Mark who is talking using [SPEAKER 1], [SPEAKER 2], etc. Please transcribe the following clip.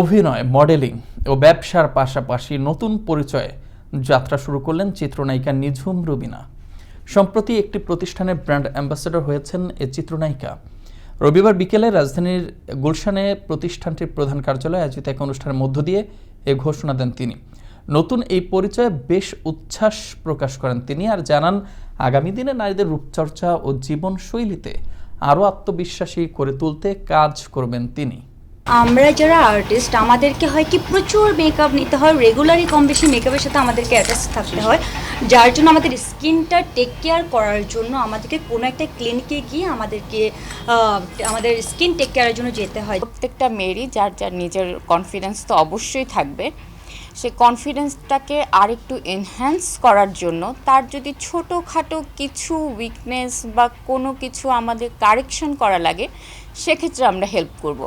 [SPEAKER 1] অভিনয় মডেলিং ও ব্যবসার পাশাপাশি নতুন পরিচয়ে যাত্রা শুরু করলেন চিত্রনায়িকা নিঝুম রুবিনা। সম্প্রতি একটি প্রতিষ্ঠানের ব্র্যান্ড অ্যাম্বাসেডর হয়েছেন এ চিত্রনায়িকা। রবিবার বিকেলে রাজধানীর গুলশানে প্রতিষ্ঠানটির প্রধান কার্যালয়ে আয়োজিত এক অনুষ্ঠানের মধ্য দিয়ে এ ঘোষণা দেন তিনি। নতুন এই পরিচয়ে বেশ উচ্ছ্বাস প্রকাশ করেন তিনি আর জানান, আগামী দিনে নারীদের রূপচর্চা ও জীবনশৈলীতে আরও আত্মবিশ্বাসী করে তুলতে কাজ করবেন তিনি।
[SPEAKER 2] আমরা যারা আর্টিস্ট আমাদেরকে হয় কি প্রচুর মেকআপ নিতে হয় রেগুলারই কম বেশি মেকআপের সাথে আমাদেরকে অ্যাটাচ থাকতে হয়। যার জন্য আমাদের স্কিনটা টেক কেয়ার করার জন্য আমাদেরকে কোনো একটা ক্লিনিকে গিয়ে আমাদেরকে আমাদের স্কিন টেক কেয়ারের জন্য যেতে হয়।
[SPEAKER 3] প্রত্যেকটা মেয়েরই যার যার নিজের কনফিডেন্স তো অবশ্যই থাকবে। সে কনফিডেন্সটাকে আরেকটু এনহ্যান্স করার জন্য তার যদি ছোটোখাটো কিছু উইকনেস বা কোনো কিছু আমাদের কারেকশন করা লাগে, সেক্ষেত্রে আমরা হেল্প করব।